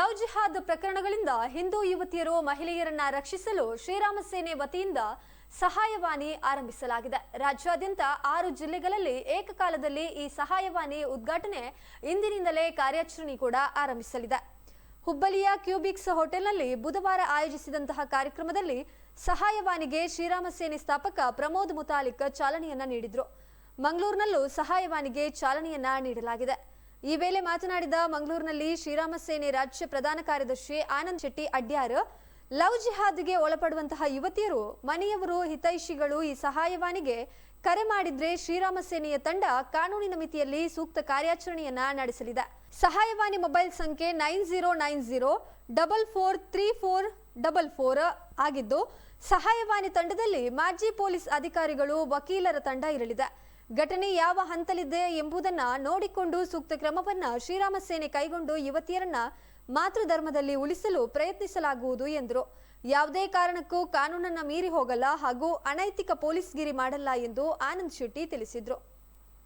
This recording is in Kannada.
ಲವ್ ಜಿಹಾದ್ ಪ್ರಕರಣಗಳಿಂದ ಹಿಂದೂ ಯುವತಿಯರು ಮಹಿಳೆಯರನ್ನ ರಕ್ಷಿಸಲು ಶ್ರೀರಾಮ ಸೇನೆ ವತಿಯಿಂದ ಸಹಾಯವಾಣಿ ಆರಂಭಿಸಲಾಗಿದೆ. ರಾಜ್ಯಾದ್ಯಂತ ಆರು ಜಿಲ್ಲೆಗಳಲ್ಲಿ ಏಕಕಾಲದಲ್ಲಿ ಈ ಸಹಾಯವಾಣಿ ಉದ್ಘಾಟನೆ ಇಂದಿನಿಂದಲೇ ಕಾರ್ಯಾಚರಣೆ ಕೂಡ ಆರಂಭಿಸಲಿದೆ. ಹುಬ್ಬಳ್ಳಿಯ ಕ್ಯೂಬಿಕ್ಸ್ ಹೋಟೆಲ್ನಲ್ಲಿ ಬುಧವಾರ ಆಯೋಜಿಸಿದಂತಹ ಕಾರ್ಯಕ್ರಮದಲ್ಲಿ ಸಹಾಯವಾಣಿಗೆ ಶ್ರೀರಾಮ ಸೇನೆ ಸ್ಥಾಪಕ ಪ್ರಮೋದ್ ಮುತಾಲಿಕ್ ಚಾಲನೆಯನ್ನ ನೀಡಿದ್ರು. ಮಂಗಳೂರಿನಲ್ಲೂ ಸಹಾಯವಾಣಿಗೆ ಚಾಲನೆಯನ್ನ ನೀಡಲಾಗಿದೆ. ಈ ವೇಳೆ ಮಾತನಾಡಿದ ಮಂಗಳೂರಿನಲ್ಲಿ ಶ್ರೀರಾಮ ಸೇನೆ ರಾಜ್ಯ ಪ್ರಧಾನ ಕಾರ್ಯದರ್ಶಿ ಆನಂದ್ ಶೆಟ್ಟಿ ಅಡ್ಯಾರ್ ಲವ್ ಜಿಹಾದ್ಗೆ ಒಳಪಡುವಂತಹ ಯುವತಿಯರು, ಮನೆಯವರು, ಹಿತೈಷಿಗಳು ಈ ಸಹಾಯವಾಣಿಗೆ ಕರೆ ಮಾಡಿದ್ರೆ ಶ್ರೀರಾಮ ಸೇನೆಯ ತಂಡ ಕಾನೂನಿನ ಮಿತಿಯಲ್ಲಿ ಸೂಕ್ತ ಕಾರ್ಯಾಚರಣೆಯನ್ನ ನಡೆಸಲಿದೆ. ಸಹಾಯವಾಣಿ ಮೊಬೈಲ್ ಸಂಖ್ಯೆ nine zero nine zero double four three four double four ಆಗಿದ್ದು, ಸಹಾಯವಾಣಿ ತಂಡದಲ್ಲಿ ಮಾಜಿ ಪೊಲೀಸ್ ಅಧಿಕಾರಿಗಳು ವಕೀಲರ ತಂಡ ಇರಲಿದೆ. ಘಟನೆ ಯಾವ ಹಂತಲಿದೆ ಎಂಬುದನ್ನ ನೋಡಿಕೊಂಡು ಸೂಕ್ತ ಕ್ರಮವನ್ನ ಶ್ರೀರಾಮ ಸೇನೆ ಕೈಗೊಂಡು ಯುವತಿಯರನ್ನ ಮಾತೃಧರ್ಮದಲ್ಲಿ ಉಳಿಸಲು ಪ್ರಯತ್ನಿಸಲಾಗುವುದು ಎಂದರು. ಯಾವುದೇ ಕಾರಣಕ್ಕೂ ಕಾನೂನನ್ನ ಮೀರಿ ಹೋಗಲ್ಲ ಹಾಗೂ ಅನೈತಿಕ ಪೊಲೀಸ್ಗಿರಿ ಮಾಡಲ್ಲ ಎಂದು ಆನಂದ್ ಶೆಟ್ಟಿ ತಿಳಿಸಿದ್ರು.